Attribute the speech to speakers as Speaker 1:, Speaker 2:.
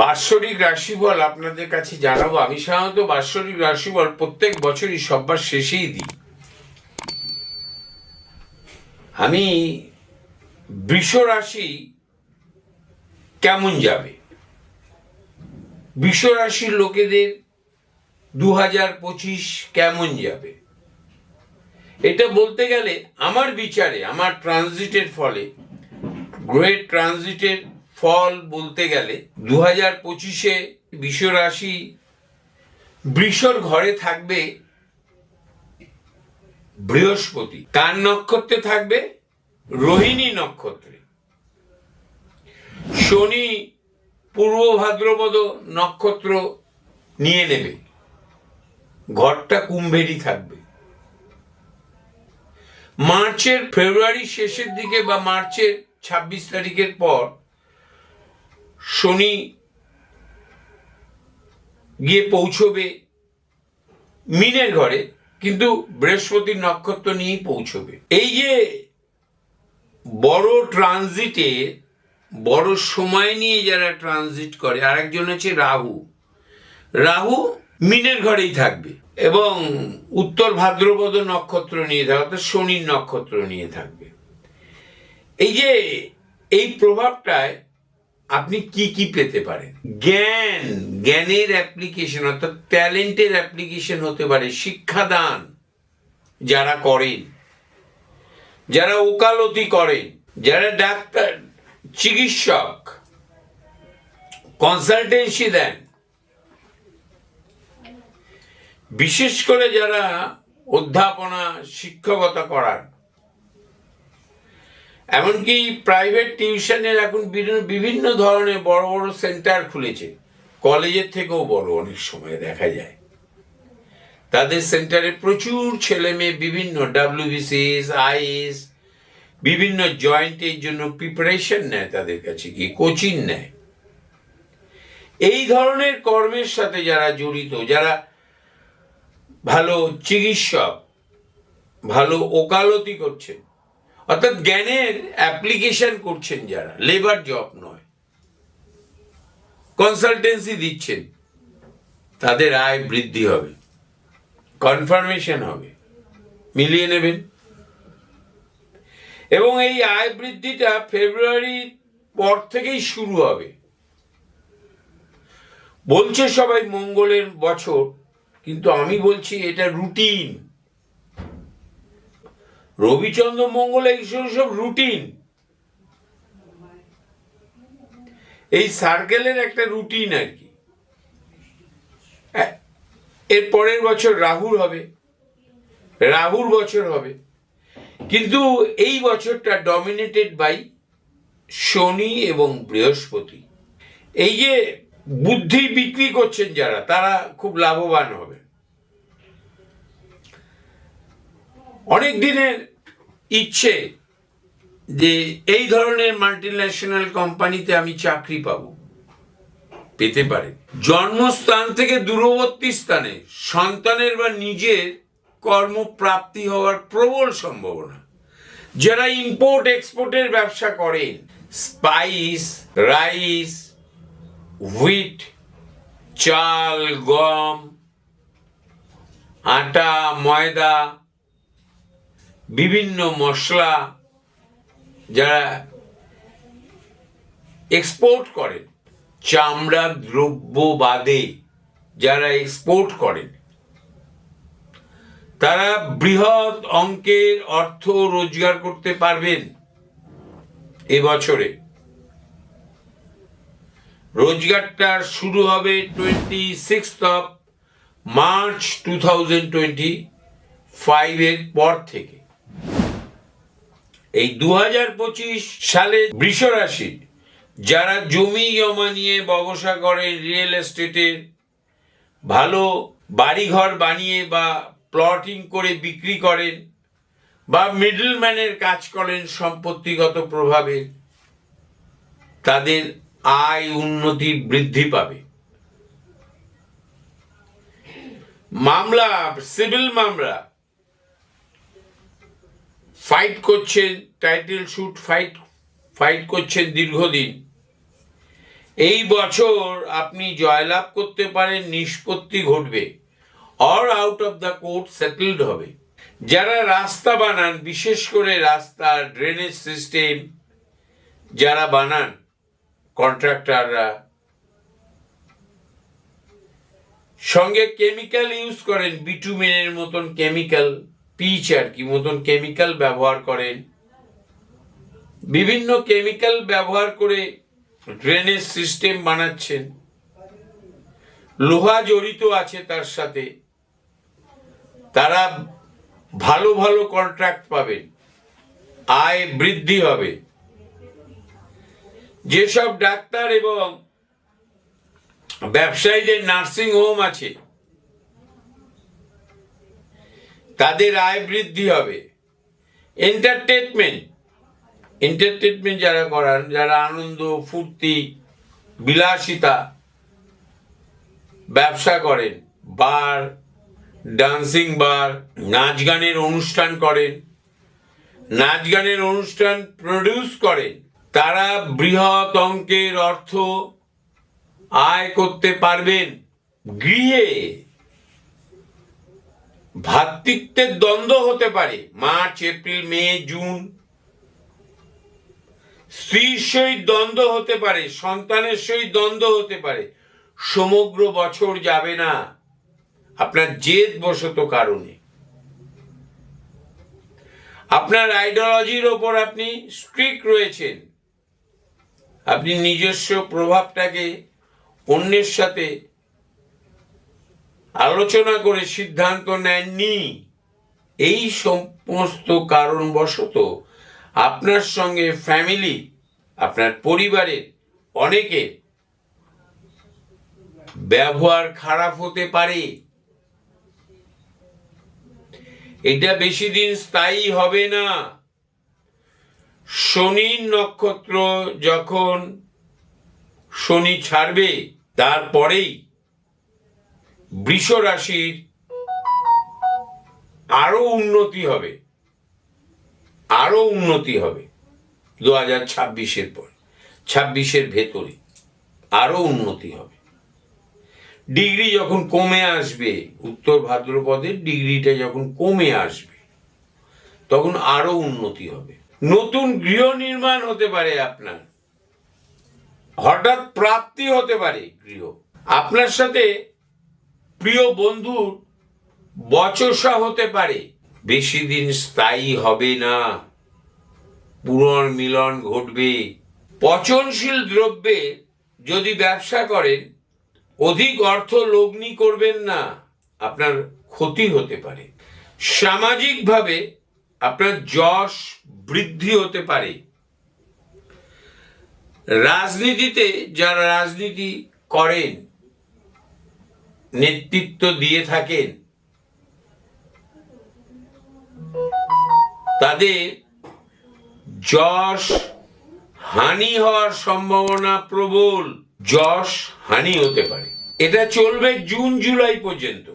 Speaker 1: বাৎসরিক রাশিফল আপনাদের কাছে জানাব। আমি সাধারণত বাৎসরিক রাশিফল প্রত্যেক বছরই সব্বার শেষেই দিই। আমি বৃষ রাশি কেমন যাবে? বৃষ রাশির লোকেদের দু হাজার পঁচিশ কেমন যাবে? এটা বলতে গেলে আমার বিচারে, আমার ট্রানজিটের ফলে গ্রহের ট্রানজিটের ফল বলতে গেলে দু হাজার পঁচিশে বিশ্বরাশি বৃষর ঘরে থাকবে বৃহস্পতি। কার নক্ষত্রে থাকবে রোহিণী নক্ষত্রে। শনি, পূর্ব ভাদ্রপদ নক্ষত্র নিয়ে নেবে। ঘরটা কুম্ভেরই থাকবে। মার্চের ফেব্রুয়ারি শেষের দিকে বা মার্চের ছাব্বিশ তারিখের পর শনি গিয়ে পৌঁছবে মিনের ঘরে, কিন্তু বৃহস্পতির নক্ষত্র নিয়েই পৌঁছবে। এই যে বড় ট্রানজিটে, বড় সময় নিয়ে যারা ট্রানজিট করে, আরেকজন হচ্ছে রাহু। রাহু মিনের ঘরেই থাকবে এবং উত্তর ভাদ্রপদ নক্ষত্র নিয়ে থাকবে, অর্থাৎ শনির নক্ষত্র নিয়ে থাকবে। এই যে, এই প্রভাবটায় আপনি কি কি পেতে পারেন? জ্ঞান, জ্ঞানের অ্যাপ্লিকেশন অর্থাৎ ট্যালেন্টের অ্যাপ্লিকেশন হতে পারে, শিক্ষাদান যারা করেন, যারা ওকালতি করেন, যারা ডাক্তার, চিকিৎসক কনসালটেন্সি দেন। বিশেষ করে যারা অধ্যাপনা, শিক্ষকতা করার এমনকি প্রাইভেট টিউশনের এখন বিভিন্ন- বিভিন্ন ধরনের বড় বড় সেন্টার খুলেছে। কলেজের থেকেও বড় অনেক সময় দেখা যায়। তাদের সেন্টারে প্রচুর ছেলে মেয়ে বিভিন্ন ডাব্লিউবিসিএস আইএস বিভিন্ন জয়েন্টের জন্য প্রিপারেশন নেয় তাদের কাছে গিয়ে কোচিং নেয়। এই ধরনের কর্মের সাথে যারা জড়িত, যারা ভালো চিকিৎসক, ভালো ওকালতি করছেন অর্থাৎ জ্ঞানের অ্যাপ্লিকেশন করছেন যারা লেবার জব নয়। কনসালটেন্সি দিচ্ছেন, তাদের আয় বৃদ্ধি হবে কনফার্মেশন হবে, মিলিয়ে নেবেন। এবং এই আয় বৃদ্ধিটা ফেব্রুয়ারির পর থেকেই শুরু হবে। বলছে সবাই মঙ্গলের বছর, কিন্তু আমি বলছি এটা রুটিন রবিচন্দ্র, মঙ্গল এইসব সব রুটিন এই সার্কেলের একটা রুটিন আর কি। এর পরের বছর রাহুর হবে। রাহুর বছর হবে। কিন্তু এই বছরটা ডমিনেটেড বাই শনি এবং বৃহস্পতি। এই যে বুদ্ধি বিক্রি করছেন যারা, তারা খুব লাভবান হবে। অনেক দিনের ইচ্ছে যে এই ধরনের মাল্টিন্যাশনাল কোম্পানিতে আমি চাকরি পাব। পেতে পারে। জন্মস্থান থেকে দূরবর্তী স্থানে সন্তানের বা নিজের কর্মপ্রাপ্তি হওয়ার প্রবল সম্ভাবনা। যারা ইম্পোর্ট এক্সপোর্টের ব্যবসা করেন স্পাইস রাইস হুইট চাল, গম, আটা, ময়দা বিভিন্ন মশলা যারা এক্সপোর্ট করেন, চামড়া, দ্রব্য বাদে যারা এক্সপোর্ট করেন, তারা বৃহৎ অঙ্কের অর্থ রোজগার করতে পারবেন এবছরে। রোজগারটা শুরু হবে twenty six of March two thousand twenty ফাইভের পর থেকে। এই দু হাজার পঁচিশ সালে বৃষ রাশি যারা জমি জমা নিয়ে ব্যবসা করেন রিয়েল এস্টেটের ভালো বাড়িঘর বানিয়ে বা প্লটিং করে বিক্রি করেন বা মিডলম্যানের কাজ করেন সম্পত্তিগত প্রভাবে, তাদের আয় উন্নতি বৃদ্ধি পাবে। মামলা সিভিল মামলা ফাইট করছেন টাইটেল শুট ফাইট ফাইট করছেন দীর্ঘদিন। এই বছর আপনি জয়লাভ করতে পারেন, নিষ্পত্তি ঘটবে। Or out of the court settled হবে। যারা রাস্তা বানান, বিশেষ করে রাস্তা ড্রেনেজ সিস্টেম যারা বানান কন্ট্রাক্টররা সঙ্গে কেমিক্যাল ইউজ করেন বিটুমেনের মতন কেমিক্যাল পিচ আর কি, মতন কেমিক্যাল ব্যবহার করেন। বিভিন্ন কেমিক্যাল ব্যবহার করে ড্রেনেজ সিস্টেম বানাচ্ছেন। লোহা জড়িত আছে তার সাথে। তারা ভালো ভালো কন্ট্রাক্ট পাবেন। আয় বৃদ্ধি হবে। যেসব ডাক্তার এবং ব্যবসায়ীদের নার্সিং হোম আছে তাদের আয় বৃদ্ধি হবে। এন্টারটেনমেন্ট এন্টারটেনমেন্ট যারা করান যারা আনন্দ, ফুর্তি, বিলাসিতা, ব্যবসা করেন, বার ডান্সিং বার নাচ গানের অনুষ্ঠান করেন, নাচ গানের অনুষ্ঠান প্রডিউস করেন, তারা বৃহৎ অঙ্কের অর্থ আয় করতে পারবেন গৃহে। ভাতৃত্বের দ্বন্দ্ব হতে পারে। March, April, May, June. স্ত্রীর সহিত দ্বন্দ্ব হতে পারে, সন্তানের সহিত দ্বন্দ্ব হতে পারে। সমগ্র বছর যাবে না। আপনার জেদ বশত কারণে। আপনার আইডিওলজির ওপর আপনি স্ট্রিক রয়েছেন। আপনি নিজস্ব প্রভাবটাকে অন্যের সাথে আলোচনা করে সিদ্ধান্ত নেননি। এই সমস্ত কারণবশত আপনার সঙ্গে ফ্যামিলি আপনার পরিবারের অনেকে ব্যবহার খারাপ হতে পারে। এটা বেশি দিন স্থায়ী হবে না। শনির নক্ষত্র যখন শনি ছাড়বে, তারপরেই বৃষ রাশির আরও উন্নতি হবে। আরও উন্নতি হবে। দু হাজার ছাব্বিশের পর, ছাব্বিশের ভেতরে আরও উন্নতি হবে। ডিগ্রি যখন কমে আসবে, উত্তর ভাদ্রপদের ডিগ্রিটা যখন কমে আসবে, তখন আরও উন্নতি হবে। নতুন গৃহ নির্মাণ হতে পারে আপনার। হঠাৎ প্রাপ্তি হতে পারে গৃহ। আপনার সাথে প্রিয় বন্ধুর বচসা হতে পারে, বেশি দিন স্থায়ী হবে না। পুনর্মিলন ঘটবে। পচনশীল দ্রব্যে যদি ব্যবসা করেন, অধিক অর্থ লগ্নি করবেন না, আপনার ক্ষতি হতে পারে। সামাজিকভাবে আপনার যশ বৃদ্ধি হতে পারে। রাজনীতিতে যারা রাজনীতি করেন নেতৃত্ব দিয়ে থাকেন। তাদের যশ হানি হওয়ার সম্ভাবনা প্রবল। যশ হানি হতে পারে। এটা চলবে জুন, জুলাই পর্যন্ত।